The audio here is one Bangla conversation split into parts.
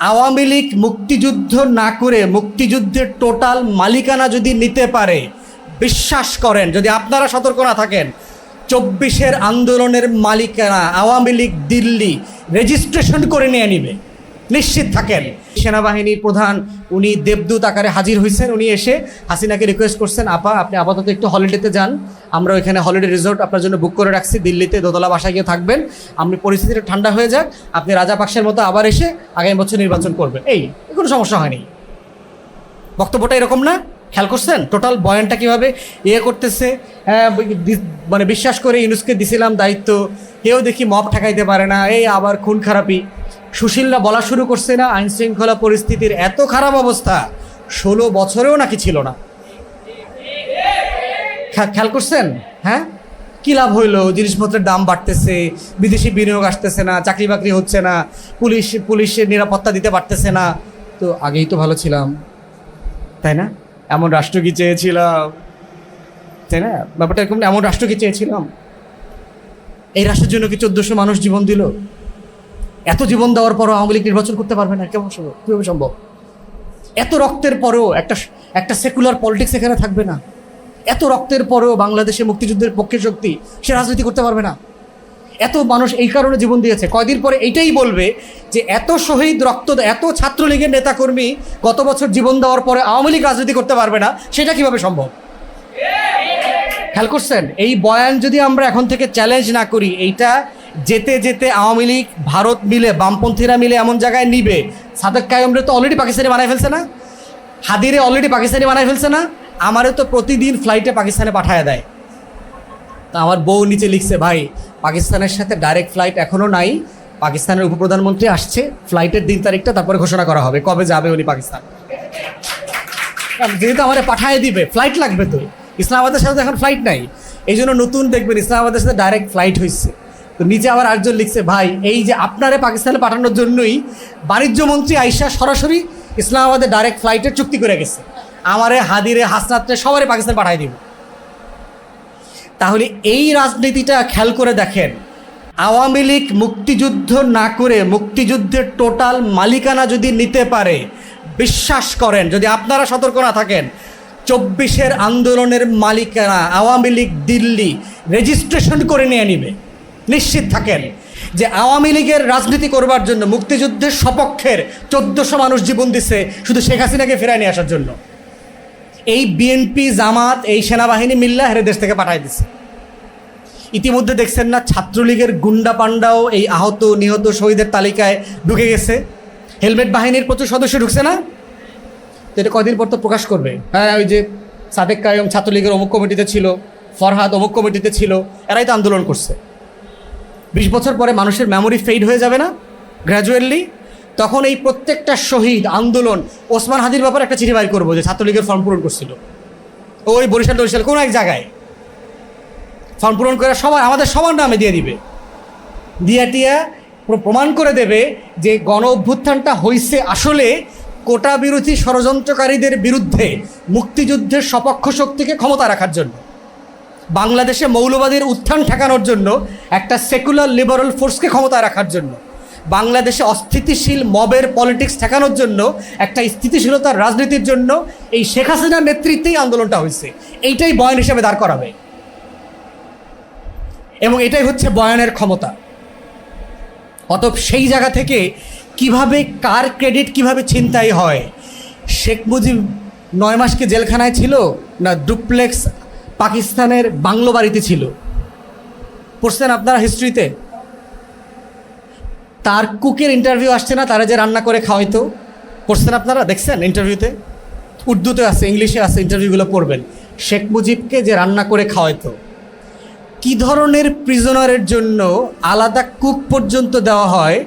আওয়ামী লীগ মুক্তিযুদ্ধ না করে মুক্তিযুদ্ধের টোটাল মালিকানা যদি নিতে পারে, বিশ্বাস করেন, যদি আপনারা সতর্ক না থাকেন, চব্বিশের আন্দোলনের মালিকানা আওয়ামী লীগ দিল্লি রেজিস্ট্রেশন করে নিয়ে নিবে। নিশ্চিত থাকেন। সেনাবাহিনীর প্রধান উনি দেবদূত আকারে হাজির হয়েছেন উনি এসে হাসিনাকে রিকোয়েস্ট করছেন আপা আপনি আপাতত একটু হলিডেতে যান। আমরা ওইখানে হলিডে রিসোর্ট আপনার জন্য বুক করে রাখছি। দিল্লিতে দোতলা বাসায় গিয়ে থাকবেন। আপনি পরিস্থিতিটা ঠান্ডা হয়ে যাক। আপনি রাজা পাকসের মতো আবার এসে আগামী বছর নির্বাচন করবেন। এই কোনো সমস্যা হয়নি। বক্তব্যটা এরকম না? খেয়াল করছেন? টোটাল বয়ানটা কীভাবে ইয়ে করতেছে? হ্যাঁ, মানে বিশ্বাস করে ইউনুসকে দিছিলাম দায়িত্ব। কেউ দেখি মপ ঠেকাইতে পারে না। এই আবার খুন খারাপি। সুশীলরা বলা শুরু করছে না আইন শৃঙ্খলা পরিস্থিতির এত খারাপ অবস্থা, ষোলো বছরেও নাকি ছিল না। খেয়াল করছেন? হ্যাঁ? কি লাভ হইল? জিনিসপত্রের দাম বাড়তেছে, বিদেশি বিনিয়োগ আসতেছে না চাকরি বাকরি হচ্ছে না, পুলিশ, পুলিশের নিরাপত্তা দিতে পারতেছে না। তো আগেই তো ভালো ছিলাম। তাই না? এমন রাষ্ট্র কি চেয়েছিলাম? তাই না? ব্যাপারটা এরকম এমন রাষ্ট্র কি চেয়েছিলাম? এই রাষ্ট্রের জন্য কি চোদ্দশো মানুষ জীবন দিল? এত জীবন দেওয়ার পরও আওয়ামী লীগ নির্বাচন করতে পারবে না, কেমন সম্ভব? কীভাবে সম্ভব? এত রক্তের পরেও একটা একটা সেকুলার পলিটিক্স এখানে থাকবে না। এত রক্তের পরেও বাংলাদেশে মুক্তিযুদ্ধের পক্ষে শক্তি, সে রাজনীতি করতে পারবে না। এত মানুষ এই কারণে জীবন দিয়েছে। কয়দিন পরে এইটাই বলবে যে এত শহীদ রক্ত, এত ছাত্রলীগের নেতাকর্মী গত বছর জীবন দেওয়ার পরে আওয়ামী লীগ রাজনীতি করতে পারবে না, সেটা কীভাবে সম্ভব? খেয়াল করছেন? এই বয়ান যদি আমরা এখন থেকে চ্যালেঞ্জ না করি, এইটা যেতে যেতে আওয়ামী লীগ, ভারত মিলে, বামপন্থীরা মিলে এমন জায়গায় নিবে। সাদেক কায়মরে তো অলরেডি পাকিস্তানি বানাই ফেলছে না। হাদিরে অলরেডি পাকিস্তানি বানাই ফেলছে না। আমারও তো প্রতিদিন ফ্লাইটে পাকিস্তানে পাঠায় দেয়। তা আমার বউ নিচে লিখছে, ভাই, পাকিস্তানের সাথে ডাইরেক্ট ফ্লাইট এখনও নাই। পাকিস্তানের উপপ্রধানমন্ত্রী আসছে। ফ্লাইটের দিন তারিখটা তারপরে ঘোষণা করা হবে। কবে যাবে উনি পাকিস্তান? যেহেতু আমাদের পাঠায় দিবে ফ্লাইট লাগবে তো। ইসলামাবাদের সাথে এখন ফ্লাইট নাই। এই জন্য নতুন দেখবেন ইসলামাবাদের সাথে ডাইরেক্ট ফ্লাইট হয়েছে তো নিচে আবার আরেকজন লিখছে, ভাই, এই যে আপনারে পাকিস্তানে পাঠানোর জন্যই বাণিজ্য মন্ত্রী আইসা সরাসরি ইসলামাবাদে ডাইরেক্ট ফ্লাইটের চুক্তি করে গেছে। আমারে, হাদিরে, হাসনাত্রে সবারই পাকিস্তান পাঠাই দিব। তাহলে এই রাজনীতিটা খেয়াল করে দেখেন, আওয়ামী লীগ মুক্তিযুদ্ধ না করে মুক্তিযুদ্ধের টোটাল মালিকানা যদি নিতে পারে, বিশ্বাস করেন, যদি আপনারা সতর্ক না থাকেন, চব্বিশের আন্দোলনের মালিকানা আওয়ামী লীগ দিল্লি রেজিস্ট্রেশন করে নিয়ে নিবে। নিশ্চিত থাকেন যে আওয়ামী লীগের রাজনীতি করবার জন্য মুক্তিযুদ্ধের সপক্ষের চোদ্দশো মানুষ জীবন দিচ্ছে শুধু শেখ হাসিনাকে ফেরায় নিয়ে আসার জন্য। এই বিএনপি, জামাত, এই সেনাবাহিনী মিল্লা হেরে দেশ থেকে পাঠাই দিছে। ইতিমধ্যে দেখছেন না ছাত্রলীগের গুন্ডা পান্ডাও এই আহত, নিহত শহীদের তালিকায় ঢুকে গেছে। হেলমেট বাহিনীর প্রচুর সদস্য ঢুকছে না? তো এটা কদিন পর তো প্রকাশ করবে। হ্যাঁ ওই যে সাদেক কায়ম ছাত্রলীগের অমুক কমিটিতে ছিল, ফরহাদ অমুক কমিটিতে ছিল, এরাই তো আন্দোলন করছে। বিশ বছর পরে মানুষের মেমোরি ফেইড হয়ে যাবে না? গ্র্যাজুয়ালি তখন এই প্রত্যেকটা শহীদ, আন্দোলন, ওসমান হাদির ব্যাপারে একটা চিঠি বাইর করব যে ছাত্রলীগের ফর্ম পূরণ করছিল। ওই বরিশাল টরিশাল কোনো এক জায়গায়। ফর্ম পূরণ করে সবার আমাদের সবার নামে দিয়ে দিবে। দিয়া টিয়া প্রমাণ করে দেবে যে গণ অভ্যুত্থানটা হইছে আসলে কোটা বিরোধী ষড়যন্ত্রকারীদের বিরুদ্ধে মুক্তিযুদ্ধের সপক্ষ শক্তিকে ক্ষমতা রাখার জন্য। বাংলাদেশে মৌলবাদের উত্থান ঠেকানোর জন্য একটা সেকুলার লিবারাল ফোর্সকে ক্ষমতায় রাখার জন্য। বাংলাদেশে অস্থিতিশীল মবের পলিটিক্স ঠেকানোর জন্য একটা স্থিতিশীলতার রাজনীতির জন্য এই শেখ হাসিনার নেতৃত্বেই আন্দোলনটা হয়েছে। এইটাই বয়ান হিসেবে দাঁড় করাবে। এবং এটাই হচ্ছে বয়ানের ক্ষমতা। অতএব সেই জায়গা থেকে কীভাবে কার ক্রেডিট কীভাবে ছিনতাই হয়, শেখ মুজিব নয় মাসকে জেলখানায় ছিল না ডুপ্লেক্স পাকিস্তানের বাংলো বাড়িতে ছিল। পড়ছেন আপনারা হিস্ট্রিতে তার কুকের ইন্টারভিউ আসছে না, তারা যে রান্না করে খাওয়াইতো। পড়ছেন আপনারা? দেখছেন ইন্টারভিউতে উর্দুতে আছে, ইংলিশে আছে ইন্টারভিউগুলো পড়বেন। শেখ মুজিবকে যে রান্না করে খাওয়াইতো। কি ধরনের প্রিজনারের জন্য আলাদা কুক পর্যন্ত দেওয়া হয়,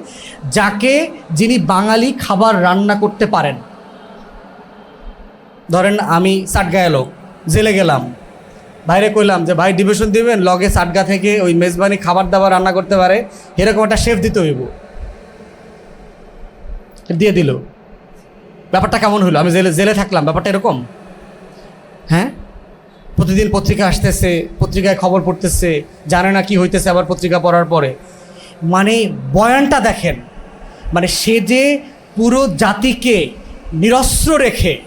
যাকে যিনি বাঙালি খাবার রান্না করতে পারেন? ধরেন আমি সাটগায় লোক, জেলে গেলাম। বাইরে কইলাম যে, ভাই, ডিভিশন দিবেন, লগে সাটগা থেকে ওই মেজবানি খাবার দাবার রান্না করতে পারে, এরকম একটা শেফ দিতে হইব। দিয়ে দিল। ব্যাপারটা কেমন হলো আমি জেলে জেলে থাকলাম, ব্যাপারটা এরকম? হ্যাঁ? প্রতিদিন পত্রিকা আসতেছে, পত্রিকায় খবর পড়তেছে, জানে না কি হইতেছে আবার পত্রিকা পড়ার পরে। মানে বয়ানটা দেখেন মানে সে যে পুরো জাতিকে নিরস্ত্র রেখে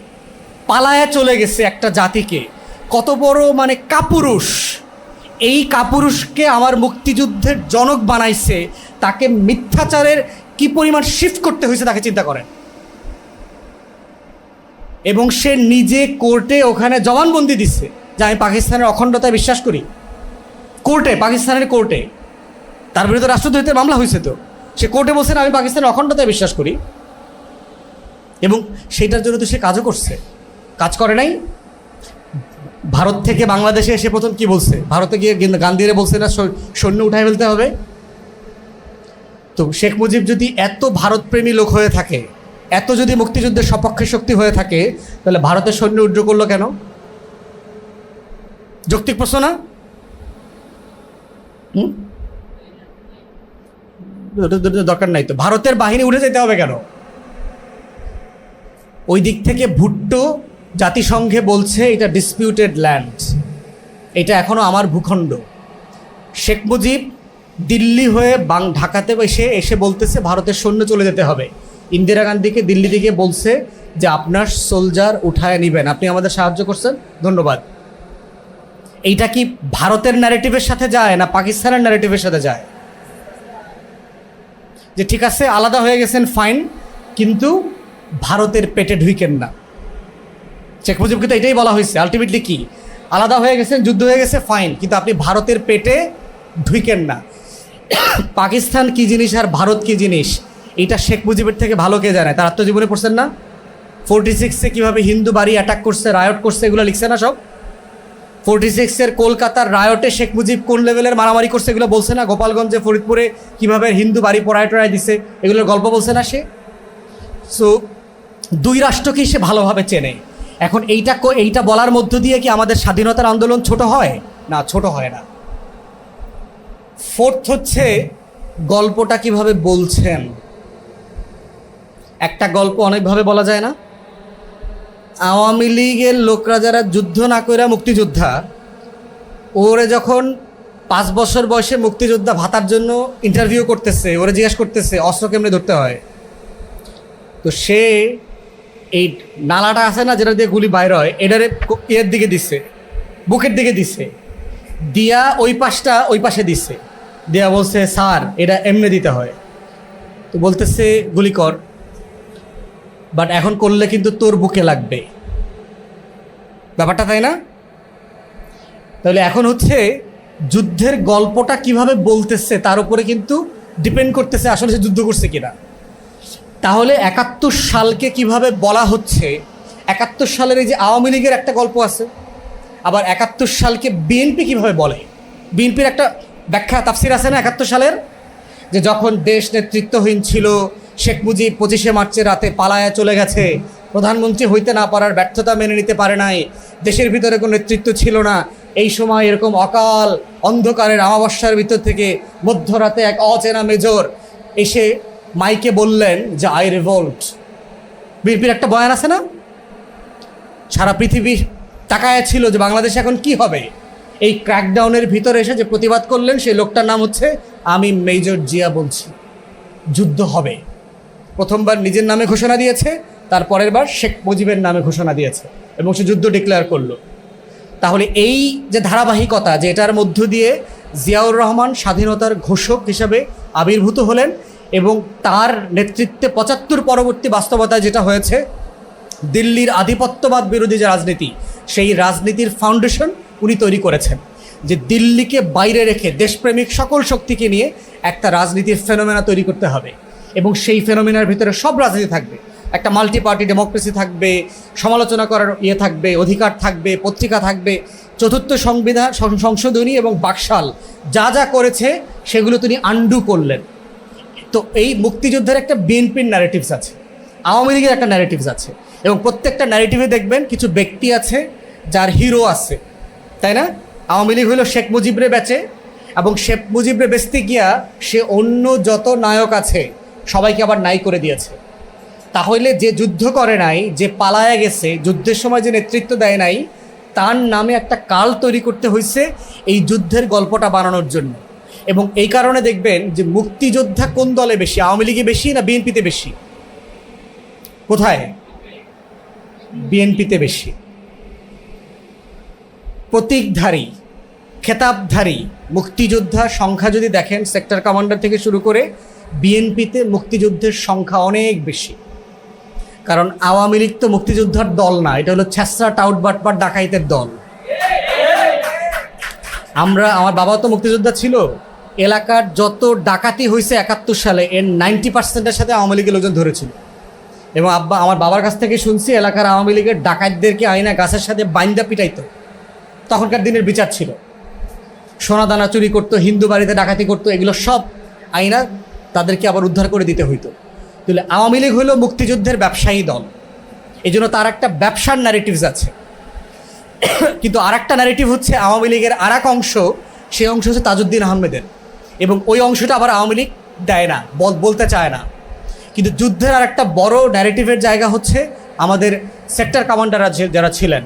পালায়া চলে গেছে একটা জাতিকে কত বড় মানে কাপুরুষ। এই কাপুরুষকে আমার মুক্তিযুদ্ধের জনক বানাইছে তাকে মিথ্যাচারের কি পরিমাণ শিফট করতে হয়েছে তাকে চিন্তা করেন। এবং সে নিজে কোর্টে ওখানে জবানবন্দি দিচ্ছে যে আমি পাকিস্তানের অখণ্ডতায় বিশ্বাস করি। কোর্টে পাকিস্তানের কোর্টে। তার বিরুদ্ধে রাষ্ট্রদ্রোহিতের মামলা হয়েছে তো। সে কোর্টে বলছে না, আমি পাকিস্তানের অখণ্ডতায় বিশ্বাস করি। এবং সেইটার জন্য তো সে কাজও করছে। কাজ করে নাই ভারত থেকে বাংলাদেশে এসে প্রথম কি বলছে? ভারতে গিয়ে গিন- গান্ধীরে বলছে না সৈন্য উঠায় ফেলতে হবে? তো শেখ মুজিব যদি এত ভারতপ্রেমী লোক হয়ে থাকে, এত যদি মুক্তিযুদ্ধের সপক্ষে শক্তি হয়ে থাকে, তাহলে ভারতের সৈন্য উড্র করল কেন? যৌক্তিক প্রশ্ন না? দরকার নাই তো। ভারতের বাহিনী উঠে যেতে হবে কেন? ওই দিক থেকে ভুট্টো জাতিসংঘে বলছে এটা ডিসপিউটেড ল্যান্ড এটা এখনও আমার ভূখণ্ড। শেখ মুজিব দিল্লি হয়ে বাং ঢাকাতে এসে এসে বলতেছে ভারতের সৈন্য চলে যেতে হবে। ইন্দিরা গান্ধীকে দিল্লি থেকে বলছে যে আপনার সোলজার উঠায় নেবেন। আপনি আমাদের সাহায্য করছেন। ধন্যবাদ। এইটা কি ভারতের ন্যারেটিভের সাথে যায় না পাকিস্তানের ন্যারেটিভের সাথে যায়? যে ঠিক আছে, আলাদা হয়ে গেছেন ফাইন কিন্তু ভারতের পেটে ঢুইকেন না। শেখ মুজিবকে তো এটাই বলা হয়েছে আলটিমেটলি কি? আলাদা হয়ে গেছেন, যুদ্ধ হয়ে গেছে ফাইন কিন্তু আপনি ভারতের পেটে ঢুইকেন না। পাকিস্তান কি জিনিস আর ভারত কি জিনিস, এটা শেখ মুজিবের থেকে ভালো কে জানে? তার আত্মজীবনে পড়ছেন না? ফোরটি সিক্সে কীভাবে হিন্দু বাড়ি অ্যাটাক করছে রায়ট করছে, এগুলো লিখছে না সব? ফোরটি সিক্সের কলকাতার রায়টে শেখ মুজিব কোন লেভেলের মারামারি করছে, এগুলো বলছে না? গোপালগঞ্জে, ফরিদপুরে কীভাবে হিন্দু বাড়ি পড়ায় টড়ায় দিছে, এগুলোর গল্প বলছে না সে? সো দুই রাষ্ট্রকেই সে ভালোভাবে চেনে। এখন এইটা এইটা বলার মধ্য দিয়ে কি আমাদের স্বাধীনতার আন্দোলন ছোট হয়? না, ছোট হয় না। ফোর্থ হচ্ছে গল্পটা কীভাবে বলছেন? একটা গল্প অনেকভাবে বলা যায় না? আওয়ামী লীগের লোকরা যারা যুদ্ধ না করে মুক্তিযোদ্ধা, ওরে যখন পাঁচ বছর বয়সে মুক্তিযোদ্ধা ভাতার জন্য ইন্টারভিউ করতেছে, ওরে জিজ্ঞেস করতেছে, অস্ত্র কেমনে ধরতে হয়? তো সে এই নালাটা আছে না যেটা দিয়ে গুলি বাইর হয়, এটারে ইয়ের দিকে দিচ্ছে বুকের দিকে দিচ্ছে দিয়া ওই পাশটা ওই পাশে দিচ্ছে দিয়া বলছে, স্যার, এটা এমনি দিতে হয়। তো বলতেছে, গুলি কর। বাট এখন করলে কিন্তু তোর বুকে লাগবে। ব্যাপারটা তাই না? তাহলে এখন হচ্ছে যুদ্ধের গল্পটা কীভাবে বলতেছে তার উপরে কিন্তু ডিপেন্ড করতেছে আসলে সে যুদ্ধ করছে কিনা। তাহলে একাত্তর সালকে কীভাবে বলা হচ্ছে? একাত্তর সালের এই যে আওয়ামী লীগের একটা গল্প আছে। আবার একাত্তর সালকে বিএনপি কীভাবে বলে? বিএনপির একটা ব্যাখ্যা, তাফসির আছে না একাত্তর সালের? যে যখন দেশ নেতৃত্বহীন ছিল, শেখ মুজিব পঁচিশে মার্চের রাতে পালায়া চলে গেছে। প্রধানমন্ত্রী হইতে না পারার ব্যর্থতা মেনে নিতে পারে নাই। দেশের ভিতরে কোনো নেতৃত্ব ছিল না। এই সময় এরকম অকাল অন্ধকারের আমাবস্যার ভিতর থেকে মধ্যরাতে এক অচেনা মেজর এসে মাইকে বললেন যে, আই রিভোল্ট। বিএনপির একটা বয়ান আছে না? সারা পৃথিবী তাকায় ছিল যে, বাংলাদেশে এখন কি হবে? এই ক্র্যাকডাউনের ভিতরে এসে যে প্রতিবাদ করলেন, সেই লোকটার নাম হচ্ছে আমি মেজর জিয়া বলছি। যুদ্ধ হবে। প্রথমবার নিজের নামে ঘোষণা দিয়েছে, তার পরের বার শেখ মুজিবের নামে ঘোষণা দিয়েছে এবং সে যুদ্ধ ডিক্লেয়ার করল। তাহলে এই যে ধারাবাহিকতা, যে এটার মধ্য দিয়ে জিয়াউর রহমান স্বাধীনতার ঘোষক হিসাবে আবির্ভূত হলেন এবং তার নেতৃত্বে পঁচাত্তর পরবর্তী বাস্তবতায় যেটা হয়েছে, দিল্লির আধিপত্যবাদ বিরোধী যে রাজনীতি, সেই রাজনীতির ফাউন্ডেশন উনি তৈরি করেছেন। যে দিল্লিকে বাইরে রেখে দেশপ্রেমিক সকল শক্তিকে নিয়ে একটা রাজনীতির ফেনোমেনা তৈরি করতে হবে। এবং সেই ফেনোমেনার ভিতরে সব রাজনীতি থাকবে। একটা মাল্টি পার্টি ডেমোক্রেসি থাকবে, সমালোচনা করার ইয়ে থাকবে, অধিকার থাকবে, পত্রিকা থাকবে, চতুর্থ সংবিধান সংশোধনী এবং বাকশাল যা যা করেছে, সেগুলো তিনি আন্ডু করলেন। তো এই মুক্তিযুদ্ধের একটা বিএনপির ন্যারেটিভস আছে, আওয়ামী লীগের একটা ন্যারেটিভস আছে এবং প্রত্যেকটা ন্যারেটিভে দেখবেন কিছু ব্যক্তি আছে যার হিরো আছে, তাই না? আওয়ামী লীগ হইল শেখ মুজিবরে বেচে এবং শেখ মুজিবরে বেচতে গিয়া সে অন্য যত নায়ক আছে সবাইকে আবার নাই করে দিয়েছে। তাহলে যে যুদ্ধ করে নাই, যে পালায়া গেছে, যুদ্ধের সময় যে নেতৃত্ব দেয় নাই, তার নামে একটা কাল তৈরি করতে হয়েছে এই যুদ্ধের গল্পটা বানানোর জন্য। এবং এই কারণে দেখবেন যে মুক্তিযোদ্ধা কোন দলে বেশি, আওয়ামী লীগে বেশি না বিএনপিতে বেশি? কোথায়? বিএনপিতে বেশি। প্রতীকধারী, খেতাবধারী মুক্তিযোদ্ধা সংখ্যা যদি দেখেন, সেক্টর কমান্ডার থেকে শুরু করে বিএনপিতে মুক্তিযুদ্ধের সংখ্যা অনেক বেশি। কারণ আওয়ামী লীগ তো মুক্তিযোদ্ধার দল না, এটা হলো ছ্যাসরা টাউট বাটপাট ডাকাইতের দল। আমরা, আমার বাবাও তো মুক্তিযোদ্ধা ছিল। এলাকার যত ডাকাতি হয়েছে একাত্তর সালে, এর নাইনটি পার্সেন্টের সাথে আওয়ামী লীগের লোকজন ধরেছিল। এবং আব্বা, আমার বাবার কাছ থেকে শুনছি, এলাকার আওয়ামী লীগের ডাকাতদেরকে আইনা গাছের সাথে বাইন্দা পিটাইতো। তখনকার দিনের বিচার ছিল। সোনা দানা চুরি করতো, হিন্দু বাড়িতে ডাকাতি করতো, এগুলো সব আইনা তাদেরকে আবার উদ্ধার করে দিতে হইতো। তাহলে আওয়ামী লীগ হলো মুক্তিযুদ্ধের ব্যবসায়ী দল। এই জন্য তার একটা ব্যবসার ন্যারেটিভস আছে। কিন্তু আর একটা ন্যারেটিভ হচ্ছে আওয়ামী লীগের আর এক অংশ, সেই অংশ হচ্ছে তাজউদ্দিন আহমেদের। এবং ওই অংশটা আবার আওয়ামী লীগ দেয় না, বল বলতে চায় না। কিন্তু যুদ্ধের আর একটা বড় ন্যারেটিভের জায়গা হচ্ছে আমাদের সেক্টর কমান্ডাররা যারা ছিলেন।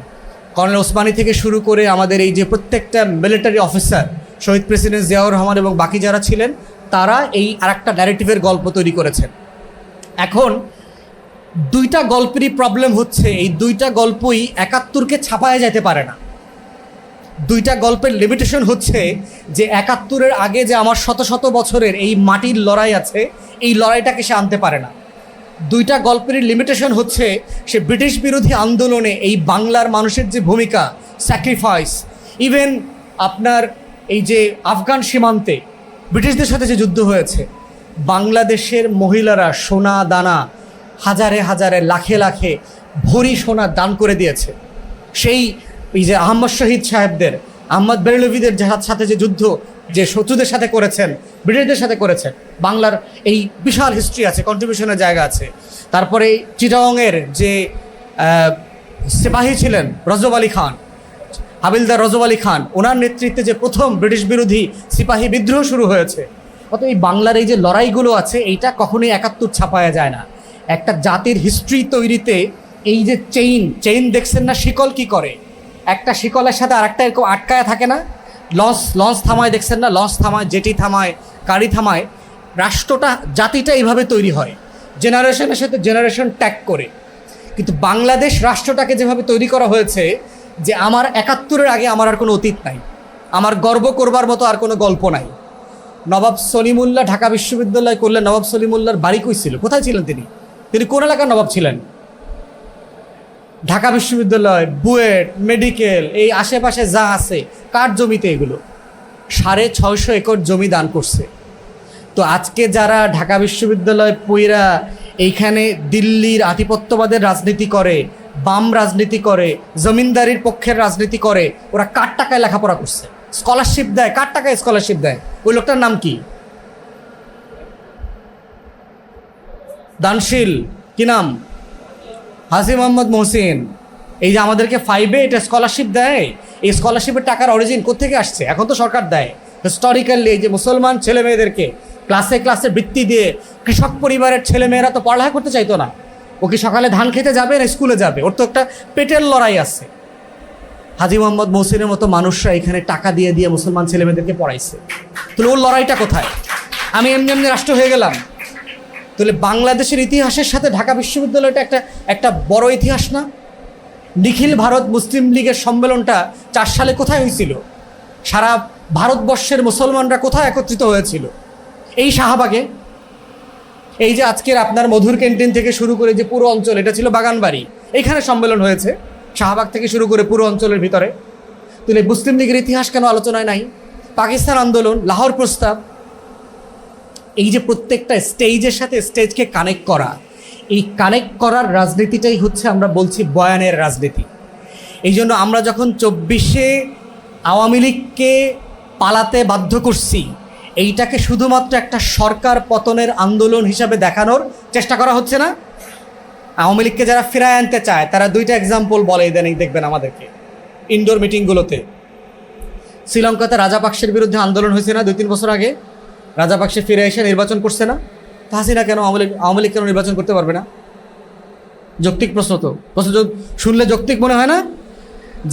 কর্নেল ওসমানী থেকে শুরু করে আমাদের এই যে প্রত্যেকটা মিলিটারি অফিসার শহীদ প্রেসিডেন্ট জিয়াউর রহমান এবং বাকি যারা ছিলেন, তারা এই আর একটা ন্যারেটিভের গল্প তৈরি করেছেন। এখন দুইটা গল্পেরই প্রবলেম হচ্ছে, এই দুইটা গল্পই একাত্তরকে ছাপায় যেতে পারে না। দুইটা গল্পের লিমিটেশন হচ্ছে যে একাত্তরের আগে যে আমার শত শত বছরের এই মাটির লড়াই আছে, এই লড়াইটাকে সে আনতে পারে না। দুইটা গল্পের লিমিটেশন হচ্ছে সে ব্রিটিশ বিরোধী আন্দোলনে এই বাংলার মানুষের যে ভূমিকা স্যাক্রিফাইস ইভেন আপনার এই যে আফগান সীমান্তে ব্রিটিশদের সাথে যে যুদ্ধ হয়েছে, বাংলাদেশের মহিলারা সোনা দানা হাজারে হাজারে, লাখে লাখে ভরি সোনা দান করে দিয়েছে। সেই এই যে আহম্মদ শহীদ সাহেবদের আহমদ বেরলভিদের যার সাথে যে যুদ্ধ যে শত্রুদের সাথে করেছেন, ব্রিটিশদের সাথে করেছেন, বাংলার এই বিশাল হিস্ট্রি আছে কন্ট্রিবিউশনের জায়গা আছে। তারপরে চিটাংয়ের যে সিপাহী ছিলেন রজব আলী খান, হাবিলদার রজব আলী খান, ওনার নেতৃত্বে যে প্রথম ব্রিটিশ বিরোধী সিপাহী বিদ্রোহ শুরু হয়েছে। অত এই বাংলার এই যে লড়াইগুলো আছে, এইটা কখনোই একাত্তর ছাপায়া যায় না। একটা জাতির হিস্ট্রি তৈরিতে এই যে চেইন চেইন দেখছেন না, শিকল কি করে? একটা শিকলের সাথে আরেকটা এরকম আটকায় থাকে না? লঞ্চ লঞ্চ থামায় দেখছেন না? লঞ্চ থামায় জেটি থামায় গাড়ি থামায়। রাষ্ট্রটা, জাতিটা এইভাবে তৈরি হয়। জেনারেশনের সাথে জেনারেশন ট্যাগ করে। কিন্তু বাংলাদেশ রাষ্ট্রটাকে যেভাবে তৈরি করা হয়েছে, যে আমার একাত্তরের আগে আমার আর কোনো অতীত নাই। আমার গর্ব করবার মতো আর কোনো গল্প নাই। নবাব সলিমুল্লাহ ঢাকা বিশ্ববিদ্যালয় করলে নবাব সলিমুল্লাহর বাড়ি কই ছিল? কোথায় ছিলেন তিনি? তিনি কোন এলাকার নবাব ছিলেন? ঢাকা বিশ্ববিদ্যালয়, বুয়েট, মেডিকেল, এই আশেপাশে যা আছে, কার জমিতে এগুলো? সাড়ে ছয়শো একর জমি দান করছে। তো আজকে যারা ঢাকা বিশ্ববিদ্যালয় পইরা এইখানে দিল্লির আধিপত্যবাদের রাজনীতি করে, বাম রাজনীতি করে, জমিনদারির পক্ষের রাজনীতি করে, ওরা কার টাকায় লেখাপড়া করছে? স্কলারশিপ দেয়, কার টাকায় স্কলারশিপ দেয়? ওই লোকটার নাম কি? দানশীল। কি নাম? হাসি মোহাম্মদ মহসিন। এই যে আমাদেরকে ফাইভে এটা স্কলারশিপ দেয়, এই স্কলারশিপের টাকার অরিজিন কোথেকে আসছে? এখন তো সরকার দেয়। হিস্টোরিক্যালি এই যে মুসলমান ছেলে মেয়েদেরকে ক্লাসে ক্লাসে বৃত্তি দিয়ে কৃষক পরিবারের ছেলে মেয়েরা তো পড়ালেখা করতে চাইতো না। ও কি সকালে ধান খেতে যাবে না স্কুলে যাবে? ওর তো একটা পেটের লড়াই আছে। হাজি মোহাম্মদ মহসিনের মতো মানুষরা এখানে টাকা দিয়ে দিয়ে মুসলমান ছেলে মেয়েদেরকে পড়াইছে। তাহলে ওর লড়াইটা কোথায়? আমি এমনি এমনি রাষ্ট্র হয়ে গেলাম। তাহলে বাংলাদেশের ইতিহাসের সাথে ঢাকা বিশ্ববিদ্যালয়টা একটা একটা বড় ইতিহাস না? নিখিল ভারত মুসলিম লীগের সম্মেলনটা চার সালে কোথায় হয়েছিল? সারা ভারতবর্ষের মুসলমানরা কোথায় একত্রিত হয়েছিল? এই শাহবাগে? এই যে আজকের আপনার মধুর ক্যান্টিন থেকে শুরু করে যে পুরো অঞ্চল, এটা ছিল বাগানবাড়ি। এইখানে সম্মেলন হয়েছে, শাহবাগ থেকে শুরু করে পুরো অঞ্চলের ভিতরে। তাহলে মুসলিম লীগের ইতিহাস কেন আলোচনায় নাই? পাকিস্তান আন্দোলন, লাহোর প্রস্তাব এই যে প্রত্যেকটা স্টেজের সাথে স্টেজকে কানেক্ট করা, এই কানেক্ট করার রাজনীতিটাই হচ্ছে আমরা বলছি বয়ানের রাজনীতি। এই জন্য আমরা যখন চব্বিশে আওয়ামী লীগকে পালাতে বাধ্য করছি, এইটাকে শুধুমাত্র একটা সরকার পতনের আন্দোলন হিসাবে দেখানোর চেষ্টা করা হচ্ছে না? আওয়ামী লীগকে যারা ফেরায় আনতে চায়, তারা দুইটা এক্সাম্পল বলে দেন দেখবেন আমাদেরকে ইনডোর মিটিংগুলোতে শ্রীলঙ্কাতে রাজাপাক্সের বিরুদ্ধে আন্দোলন হয়েছে না দুই তিন বছর আগে? রাজাপাক্সে ফিরে এসে নির্বাচন করছে না? তা কেন আওয়ামী আওয়ামী লীগ কেন নির্বাচন করতে পারবে না? যৌক্তিক প্রশ্ন তো। প্রশ্ন শুনলে যৌক্তিক মনে হয় না?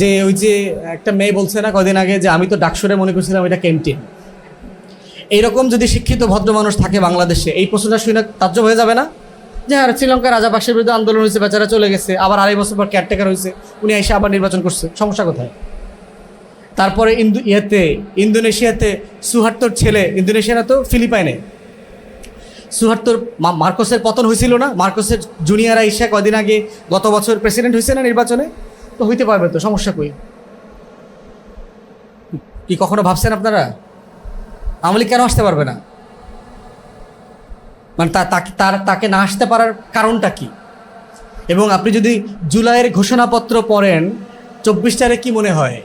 যে ওই যে একটা মেয়ে বলছে না কদিন আগে যে, আমি তো ডাকসুরে মনে করছিলাম এটা ক্যান্টিন এইরকম যদি শিক্ষিত ভদ্র মানুষ থাকে বাংলাদেশে, এই প্রশ্নটা শুনে তাজ্জব হয়ে যাবে না? যে হ্যাঁ শ্রীলঙ্কার রাজাপাকসের বিরুদ্ধে আন্দোলন হয়েছে, বেচারা চলে গেছে, আবার আড়াই বছর পর কেয়ারটেকার হয়েছে, উনি এসে আবার নির্বাচন করছে, সমস্যা কোথায়? তারপরে ইন্দু ইয়েতে, ইন্দোনেশিয়াতে সুহাত্তর ছেলে, ইন্দোনেশিয়ারা তো ফিলিপাইনে। সুহাত্তর মার্কোসের পতন হয়েছিল না? মার্কোসের জুনিয়র আইসা কদিন আগে গত বছর প্রেসিডেন্ট হয়েছে না নির্বাচনে? তো হইতে পারবে তো, সমস্যা কই? কি কখনো ভাবছেন আপনারা? আমলি কেন আসতে পারবে না? মানে তাকে তার তাকে না আসতে পারার কারণটা কি? এবং আপনি যদি জুলাইয়ের ঘোষণাপত্র পড়েন চব্বিশটারে কি মনে হয়?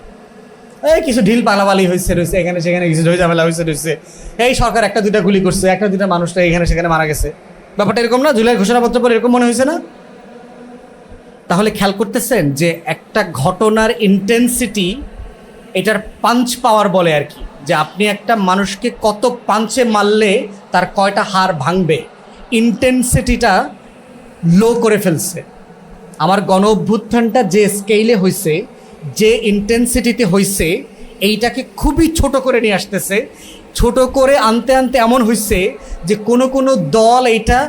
এই কিছু ঢিল পালাপালি হয়েছে রয়েছে এখানে সেখানে কিছু ঝামেলা হয়েছে রয়েছে এই সরকার একটা দুইটা গুলি করছে, একটা দুইটা মানুষটা এখানে সেখানে মারা গেছে। ব্যাপারটা এরকম না, জুলাইয়ের ঘোষণাপত্র পরে এরকম মনে হয়েছে না? তাহলে খেয়াল করতেছেন যে একটা ঘটনার ইন্টেন্সিটি এটার পাঞ্চ পাওয়ার বলে আর কি, যে আপনি একটা মানুষকে কত পাঞ্চে মারলে তার কয়টা হাড় ভাঙবে। ইন্টেন্সিটিটা লো করে ফেলছে। আমার গণ অভ্যুত্থানটা যে স্কেলে হয়েছে যে ইন্টেন্সিটিতে হয়েছে এইটাকে খুবই ছোট করে নিয়ে আসতেছে। ছোট করে আনতে আনতে এমন হয়েছে যে কোনো কোনো দল এইটা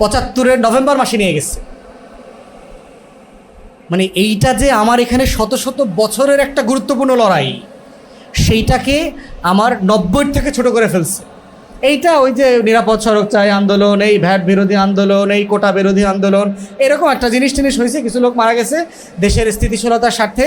পঁচাত্তরের নভেম্বর মাসে নিয়ে গেছে। মানে এইটা যে আমার এখানে শত শত বছরের একটা গুরুত্বপূর্ণ লড়াই, সেইটাকে আমার নব্বই থেকে ছোট করে ফেলছে। এইটা ওই যে নিরাপদ সড়ক চাই আন্দোলন, এই ভ্যাট বিরোধী আন্দোলন, এই কোটা বিরোধী আন্দোলন, এরকম একটা জিনিস টিনিস হয়েছে, কিছু লোক মারা গেছে দেশের স্থিতিশীলতার স্বার্থে।